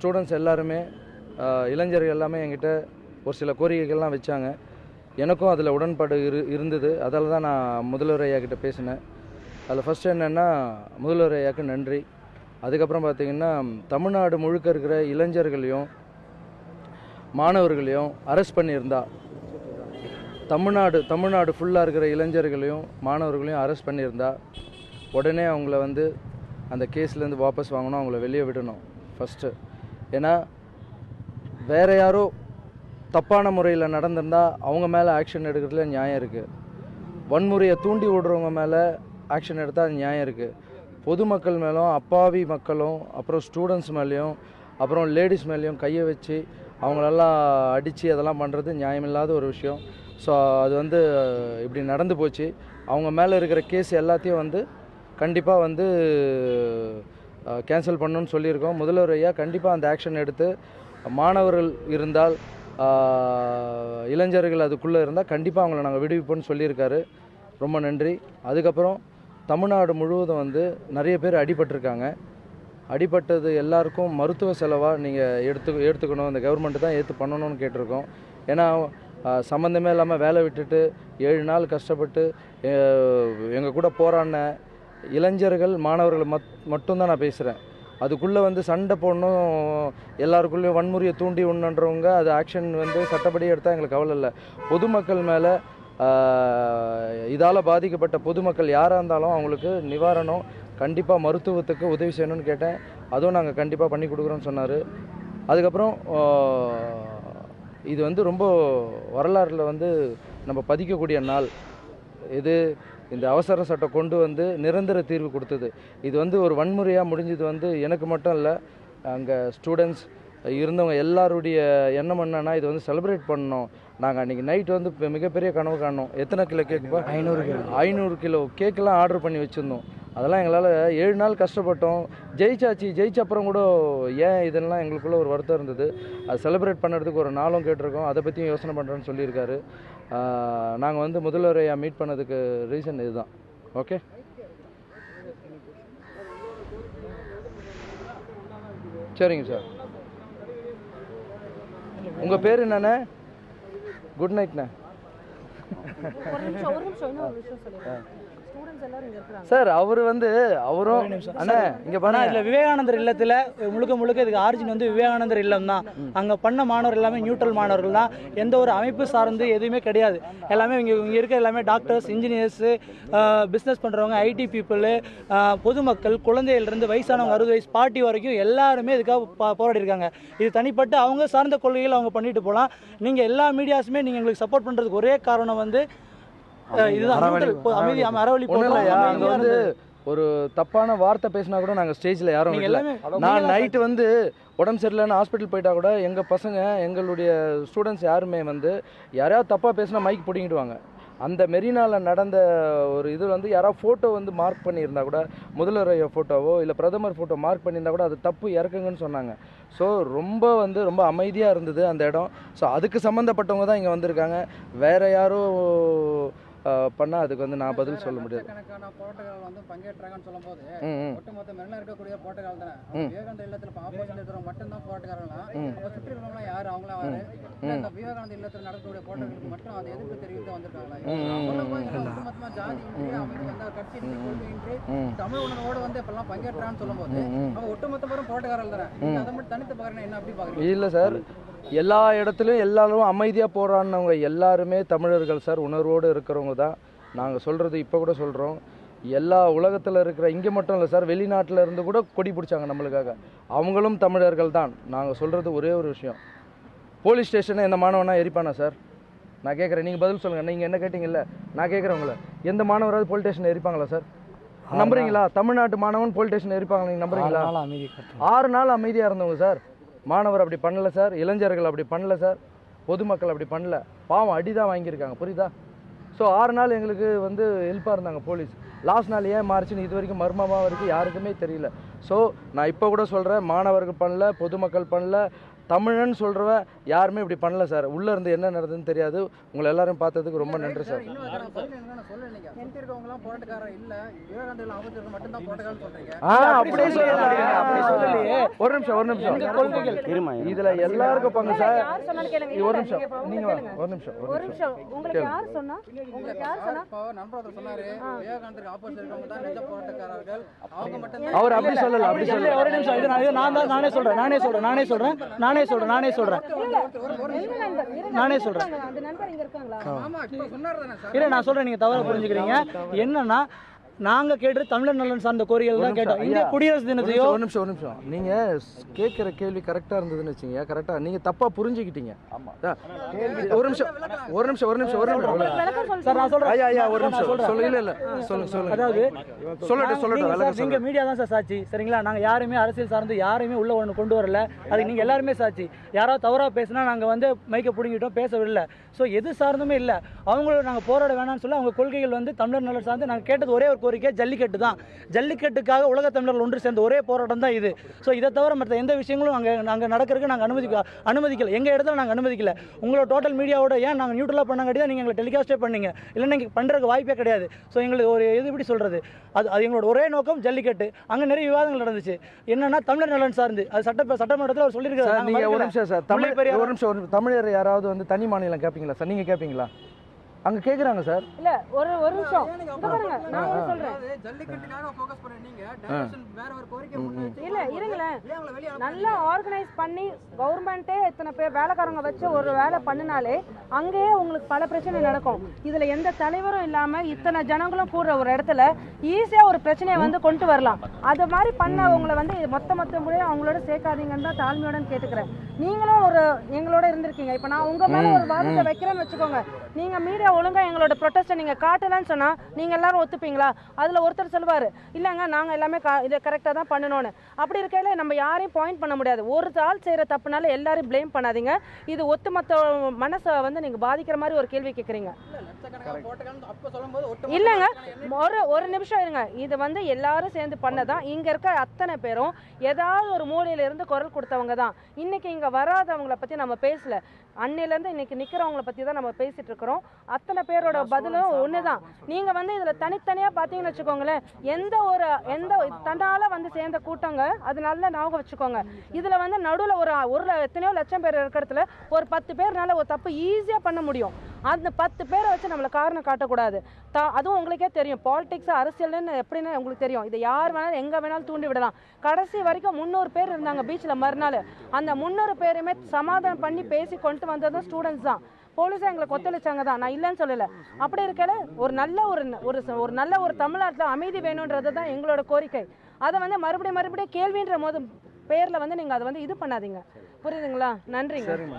Students எல்லாருமே இளைஞர்கள் எல்லாமே என்கிட்ட ஒரு சில கோரிக்கைகள்லாம் வச்சாங்க. எனக்கும் அதில் உடன்பாடு இரு இருந்தது. அதால் தான் நான் முதல்வர் ஐயா கிட்ட பேசினேன். அதில் ஃபஸ்ட்டு என்னென்னா முதல்வர் ஐயாவுக்கு நன்றி. அதுக்கப்புறம் பார்த்தீங்கன்னா தமிழ்நாடு முழுக்க இருக்கிற இளைஞர்களையும் மாணவர்களையும் அரெஸ்ட் பண்ணியிருந்தா. தமிழ்நாடு தமிழ்நாடு ஃபுல்லாக இருக்கிற இளைஞர்களையும் மாணவர்களையும் அரெஸ்ட் பண்ணியிருந்தா. உடனே அவங்கள வந்து அந்த கேஸ்லேருந்து வாபஸ் வாங்கணும் அவங்கள வெளியே விடணும் ஃபஸ்ட்டு ஏன்னா வேறு யாரோ தப்பான முறையில் நடந்திருந்தால் அவங்க மேலே ஆக்ஷன் எடுக்கிறதுல நியாயம் இருக்குது வன்முறையை தூண்டி விடுறவங்க மேலே ஆக்ஷன் எடுத்தால் நியாயம் இருக்குது பொதுமக்கள் மேலும் அப்பாவி மக்களும் அப்புறம் ஸ்டூடெண்ட்ஸ் மேலேயும் அப்புறம் லேடிஸ் மேலேயும் கையை வச்சு அவங்களெல்லாம் அடித்து அதெல்லாம் பண்ணுறது நியாயமில்லாத ஒரு விஷயம். ஸோ அது வந்து இப்படி நடந்து போச்சு. அவங்க மேலே இருக்கிற கேஸ் எல்லாத்தையும் வந்து கண்டிப்பாக வந்து கேன்சல் பண்ணணும்னு சொல்லியிருக்கோம். முதல்வர் ஐயா கண்டிப்பாக அந்த ஆக்ஷன் எடுத்து மாணவர்கள் இருந்தால் இளைஞர்கள் அதுக்குள்ளே இருந்தால் கண்டிப்பாக அவங்கள நாங்கள் விடுவிப்போம்னு சொல்லியிருக்காரு. ரொம்ப நன்றி. அதுக்கப்புறம் தமிழ்நாடு முழுவதும் வந்து நிறைய பேர் அடிபட்டிருக்காங்க. அடிபட்டது எல்லாருக்கும் மருத்துவ செலவாக நீங்கள் எடுத்து எடுத்துக்கணும். இந்த கவர்மெண்ட்டு தான் ஏற்று பண்ணணும்னு கேட்டிருக்கோம். ஏன்னா சம்மந்தமே இல்லாமல் வேலை விட்டுட்டு ஏழு நாள் கஷ்டப்பட்டு எங்கள் கூட போராடின இளைஞர்கள் மாணவர்கள் மத் மட்டும்தான் நான் பேசுகிறேன் அதுக்குள்ளே வந்து சண்டை போடணும் எல்லாருக்குள்ளேயும் வன்முறையை தூண்டி உண்ணுன்றவங்க அது ஆக்ஷன் வந்து சட்டப்படி எடுத்தால் எங்களுக்கு கவலை இல்லை. பொதுமக்கள் மேலே இதால் பாதிக்கப்பட்ட பொதுமக்கள் யாராக இருந்தாலும் அவங்களுக்கு நிவாரணம் கண்டிப்பாக மருத்துவத்துக்கு உதவி செய்யணும்னு கேட்டேன். அதுவும் நாங்கள் கண்டிப்பாக பண்ணி கொடுக்குறோன்னு சொன்னார். அதுக்கப்புறம் இது வந்து ரொம்ப வரலாறில் வந்து நம்ம பதிக்கக்கூடிய நாள். இது இந்த அவசர சட்டம் கொண்டு வந்து நிரந்தர தீர்வு கொடுத்தது. இது வந்து ஒரு வன்முறையாக முடிஞ்சது வந்து எனக்கு மட்டும் இல்லை அங்கே ஸ்டூடெண்ட்ஸ் இருந்தவங்க எல்லாருடைய எண்ணம் என்னன்னா இது வந்து செலிப்ரேட் பண்ணோம் நாங்கள் அன்றைக்கி நைட் வந்து மிகப்பெரிய கனவு காணோம். எத்தனை கிலோ கேக் ஐநூறு கிலோ. ஐநூறு கிலோ. கேக்கெலாம் ஆர்டர் பண்ணி வச்சுருந்தோம். அதெல்லாம் எங்களால் ஏழு நாள் கஷ்டப்பட்டோம். ஜெயிச்சாச்சு ஜெயிச்ச அப்புறம் கூட ஏன் இதெல்லாம் எங்களுக்குள்ள ஒரு வருத்தம் இருந்தது? அது செலிப்ரேட் பண்ணுறதுக்கு ஒரு நாளும் கேட்டிருக்கோம். அதை பற்றியும் யோசனை பண்ணுறேன்னு சொல்லியிருக்காரு. நாங்கள் வந்து முதல்வரையா மீட் பண்ணதுக்கு ரீசன் இதுதான். ஓகே சரிங்க சார் உங்கள் பேர் என்னண்ணே? குட் நைட்ண்ணே சார் அவர் வந்து அவரும் அண்ணே இங்கே பாருங்க. இதுல விவேகானந்தர் இல்லத்துல முழுக்க முழுக்க இதுக்கு ஆரிஜின் வந்து விவேகானந்தர் இல்லம் தான். அங்க பண்ண மாணவர் எல்லாமே நியூட்ரல் மாணவர்கள் தான். எந்த ஒரு அமைப்பு சார்ந்து எதுவுமே கிடையாது. எல்லாமே இங்க இங்க இருக்க எல்லாமே டாக்டர்ஸ் இன்ஜினியர்ஸ் பிசினஸ் பண்றவங்க ஐடி பீப்புள் பொதுமக்கள் குழந்தையில இருந்து வயசானவங்க அறுபது வயசு பாட்டி வரைக்கும் எல்லாருமே இதுக்காக போராடி இருக்காங்க இது தனிப்பட்டு அவங்க சார்ந்த கொள்கைகள் அவங்க பண்ணிட்டு போகலாம். நீங்க எல்லா மீடியாஸுமே நீங்க எங்களுக்கு சப்போர்ட் பண்றதுக்கு ஒரே காரணம் வந்து இதுதான். அறவழி இல்லையா? அங்கே வந்து. ஒரு தப்பான வார்த்தை பேசினா கூட நாங்கள் ஸ்டேஜில் யாரும் இல்லை நான் நைட்டு வந்து உடம்பு சரியில்லைன்னு ஹாஸ்பிட்டல் போயிட்டா கூட எங்கள் பசங்க எங்களுடைய ஸ்டூடெண்ட்ஸ் யாருமே வந்து யாரையாவது தப்பாக பேசினா மைக் பிடிங்கிடுவாங்க. அந்த மெரினாவில் நடந்த ஒரு இது வந்து யாராவது ஃபோட்டோ வந்து மார்க் பண்ணியிருந்தா கூட முதல்வர் ஐயா ஃபோட்டோவோ இல்லை பிரதமர் ஃபோட்டோ மார்க் பண்ணியிருந்தா கூட அது தப்பு இறக்குங்கன்னு சொன்னாங்க. ஸோ ரொம்ப வந்து ரொம்ப அமைதியாக இருந்தது அந்த இடம். ஸோ அதுக்கு சம்மந்தப்பட்டவங்க தான் இங்கே வந்திருக்காங்க. வேற யாரோ பண்ணால் அதுக்கு வந்து நான் பதில் சொல்ல முடியாது. இல்லை சார். எல்லா இடத்துலையும் எல்லாரும் அமைதியாக போராடினவங்க எல்லாருமே தமிழர்கள் சார் உணர்வோடு இருக்கிறவங்க தான். நாங்கள் சொல்கிறது இப்போ கூட சொல்கிறோம் எல்லா உலகத்தில் இருக்கிற இங்கே மட்டும் இல்லை சார் வெளிநாட்டில் இருந்து கூட கொடி பிடிச்சாங்க நம்மளுக்காக. அவங்களும் தமிழர்கள் தான். நாங்கள் சொல்கிறது ஒரே ஒரு விஷயம். போலீஸ் ஸ்டேஷனை எந்த மாணவனா எரிப்பானா சார்? நான் கேட்குறேன் நீங்கள் பதில் சொல்லுங்கள் நீங்கள் என்ன கேட்டிங்கல்ல? நான் கேட்குறேன் உங்களை எந்த மாணவராவது போலீஸ் ஸ்டேஷன் எரிப்பாங்களா சார்? நம்புறீங்களா? தமிழ்நாட்டு மாணவன் போலீஸ் ஸ்டேஷன் எரிப்பாங்க நீங்கள் நம்புறீங்களா? ஆறு நாள் அமைதியாக இருந்தவங்க சார். மாணவர் அப்படி பண்ணல சார் இளைஞர்கள் அப்படி பண்ணல சார் பொதுமக்கள் அப்படி பண்ணல. பாவம் அடி தான் வாங்கியிருக்காங்க புரியுதா? ஸோ ஆறு நாள் எங்களுக்கு வந்து ஹெல்ப்பாக இருந்தாங்க போலீஸ் லாஸ்ட் நாள் ஏன் மாறிச்சுன்னு இது வரைக்கும் மர்மமாக வரைக்கும் யாருக்குமே தெரியல. ஸோ நான் இப்போ கூட சொல்கிறேன் மாணவர்கள் பண்ணல பொதுமக்கள் பண்ணல தமிழன் சொல்கிறவன் யாருமே இப்படி பண்ணல சார். உள்ளே இருந்து என்ன நடந்ததுன்னு தெரியாது. உங்களை எல்லாரும் பார்த்ததுக்கு ரொம்ப நன்றி சார். ஆ அப்படியே சொல்லலையே. ஒரு நிமிஷம் ஒரு நிமிஷம். இதுல எல்லாருக்கும் பங்கு சார். ஒரு நிமிஷம். நீங்க. ஒரு நிமிஷம் ஒரு நிமிஷம். நிமிஷம். உங்களுக்கு யார் சொன்னா? உங்களுக்கு யார் சொன்னா? இப்போ நண்பர் ஒருத்தர் சொன்னாரு விவேகானந்தருக்கு ஆப்போசிட் இருக்கவங்க தான் நிஜ போராட்டக்காரர்கள். அவங்க மட்டும் அவர் அப்படி சொல்லல அப்படி சொல்லல. ஒரு நிமிஷம் இது நான் நான் தான் நானே சொல்றேன் நானே சொல்றேன் நானே சொல்றேன். நானே சொல்றேன் நானே சொல்றேன். நானே சொல்றேன். இல்ல நான் சொல்றேன் நீங்க தவறா புரிஞ்சுக்கிறீங்க. என்னன்னா நாங்க கேட்டது தமிழர் நலன் சார்ந்த கோரிக்கைகள் தான் கேட்டோம். இந்திய குடியரசு தினத்தையோ ஒரு நிமிஷம் ஒரு நிமிஷம். நீங்க கேட்குற கேள்வி கரெக்டா இருந்ததுன்னு வச்சுங்க கரெக்டா நீங்க தப்பா புரிஞ்சுக்கிட்டீங்க. ஒரு நிமிஷம் ஒரு நிமிஷம் ஒரு நிமிஷம் ஒரு நிமிஷம். சொல்லு சார் நான் சொல்றேன். ஐயா ஐயா ஒரு நிமிஷம். சொல்லுங்க இல்ல இல்ல. சொல்லுங்க சொல்லுங்க. அதாவது சொல்லட்டும் சொல்லட்டும் நீங்க மீடியா தான் சார் சாட்சி. சரிங்களா? நாங்க யாருமே அரசியல் சார்ந்து யாரையுமே உள்ள ஒன்று கொண்டு வரல. அதுக்கு நீங்க எல்லாருமே சாட்சி. யாராவது தவறா பேசினா நாங்க வந்து மைக்க பிடுங்கிட்டோம் பேச விடல ஸோ எது சார்ந்துமே இல்ல. அவங்களோட நாங்க போராட வேணாம்னு சொல்லி அவங்க கொள்கைகள் வந்து தமிழர் நலன் சார்ந்து நாங்க கேட்டது ஒரே ஒரு கோரிக்கை ஜல்லிக்கட்டு தான். ஜல்லிக்கட்டுக்காக உலக தமிழர்கள் ஒன்று சேர்ந்த ஒரே போராட்டம் தான் இது. ஸோ இதை தவிர மற்ற எந்த விஷயங்களும் அங்கே நாங்கள் நடக்கிறதுக்கு நாங்கள் அனுமதிக்க அனுமதிக்கல. எங்கள் இடத்துல நாங்கள் அனுமதிக்கல. உங்களோட டோட்டல் மீடியாவோட ஏன் நாங்கள் நியூட்ரலாக பண்ணாங்காட்டி தான் நீங்கள் எங்களை டெலிகாஸ்டே பண்ணீங்க? இல்லை நீங்கள் பண்ணுறதுக்கு வாய்ப்பே கிடையாது. ஸோ எங்களுக்கு ஒரு இது எப்படி சொல்கிறது அது அது எங்களோட ஒரே நோக்கம் ஜல்லிக்கட்டு. அங்கே நிறைய விவாதங்கள் நடந்துச்சு. என்னன்னா தமிழர் நலன் சார்ந்து. அது சட்ட சட்டமன்றத்தில் அவர் சொல்லியிருக்காரு ஒரு. நிமிஷம் சார். தமிழ் ஒரு நிமிஷம். தமிழர் யாராவது வந்து தனி மாநிலம் கேட்பீங்களா சார் நீங்க கேட்பீங்களா அங்க கேக்குறாங்க சார். இல்ல ஒரு ஒரு நிமிஷம். இங்க பாருங்க நான் ஒண்ணு சொல்றேன். ஜல்லிக்கட்டுக்காக ஃபோக்கஸ் பண்ண நீங்க டைவர்ஷன் வேற ஒரு கோரிக்கை முன் வச்சு இல்ல இருங்களேன். நல்லா ஆர்கனைஸ் பண்ணி கவர்மெண்ட்டே இத்தனை பேர் வேலைக்காரங்க வச்சு ஒரு வேலை பண்ணினாலே அங்கேயே உங்களுக்கு பல பிரச்சனை நடக்கும். இதுல எந்த தலைவரும் இல்லாம இத்தனை ஜனங்களும் கூடுற ஒரு இடத்துல ஈஸியா ஒரு பிரச்சனையை வந்து கொண்டு வரலாம். அது மாதிரி பண்ணவங்களை வந்து மொத்த மொத்த முறையும் அவங்களோட சேர்க்காதீங்கன்னு தான் தாழ்மையோட கேட்டுக்கிறேன். நீங்களும் ஒரு எங்களோட இருந்திருக்கீங்க. இப்ப நான் உங்க மேல ஒரு வாதத்தை வைக்கிறேன்னு வச்சுக்கோங்க. நீங்க மீடியா ஒழுங்கா எங்களோட ப்ரொட்டஸ்ட்டை நீங்கள் காட்டலன்னு சொன்னால் நீங்கள் எல்லாரும் ஒத்துப்பீங்களா? அதில் ஒருத்தர் சொல்லுவார் இல்லைங்க நாங்கள் எல்லாமே கா- இதை கரெக்டாக தான் பண்ணணும்னு அப்படி இருக்கையில் நம்ம யாரையும் பாயிண்ட் பண்ண முடியாது. ஒரு ஆள் செய்கிற தப்புனால எல்லாரையும் ப்ளேம் பண்ணாதீங்க. இது ஒத்துமொத்த மனசை வந்து நீங்கள் பாதிக்கிற மாதிரி ஒரு கேள்வி கேட்குறீங்க இல்லைங்க ஒரு ஒரு நிமிஷம் இருங்க. இது வந்து எல்லாரும் சேர்ந்து பண்ணதான். இங்கே இருக்க அத்தனை பேரும் ஏதாவது ஒரு மூலையிலேருந்து குரல் கொடுத்தவங்க தான். இன்னைக்கு இங்கே வராதவங்கள பற்றி நம்ம பேசல. அன்னையிலேருந்து இன்னைக்கு நிற்கிறவங்கள பற்றி தான் நம்ம பேசிட்டு இருக்கிறோம். அத்தனை பேரோட பதிலும் ஒண்ணுதான் நீங்க வந்து இதுல தனித்தனியா பாத்தீங்கன்னு வச்சுக்கோங்களேன் எந்த ஒரு எந்த தன்னால வந்து சேர்ந்த கூட்டங்க அது நல்ல ஞாபகம் வச்சுக்கோங்க. இதுல வந்து நடுவுல ஒரு ஒரு எத்தனையோ லட்சம் பேர் இருக்கிறதுல ஒரு பத்து பேர்னால ஒரு தப்பு ஈஸியா பண்ண முடியும். அந்த பத்து பேரை வச்சு நம்மள காரணம் காட்டக்கூடாது. தா அதுவும் உங்களுக்கே தெரியும். பாலிடிக்ஸ் அரசியல்னு எப்படின்னு உங்களுக்கு தெரியும். இதை யார் வேணாலும் எங்க வேணாலும் தூண்டி விடலாம். கடைசி வரைக்கும் முந்நூறு பேர் இருந்தாங்க பீச்சில் மறுநாள். அந்த முந்நூறு பேருமே சமாதானம் பண்ணி பேசி கொண்டு வந்ததும் ஸ்டூடெண்ட்ஸ் தான். போலீஸாக எங்களை கொத்தளிச்சாங்க தான். நான் இல்லைன்னு சொல்லலை. அப்படி இருக்கல ஒரு நல்ல ஒரு ஒரு ஒரு நல்ல ஒரு தமிழ்நாட்டில் அமைதி வேணுன்றது தான் எங்களோட கோரிக்கை. அதை வந்து மறுபடியும் மறுபடியும் கேள்வின்ற போது பேரில் வந்து நீங்கள் அதை வந்து இது பண்ணாதீங்க. புரியுதுங்களா? நன்றிங்க. சரிம்மா.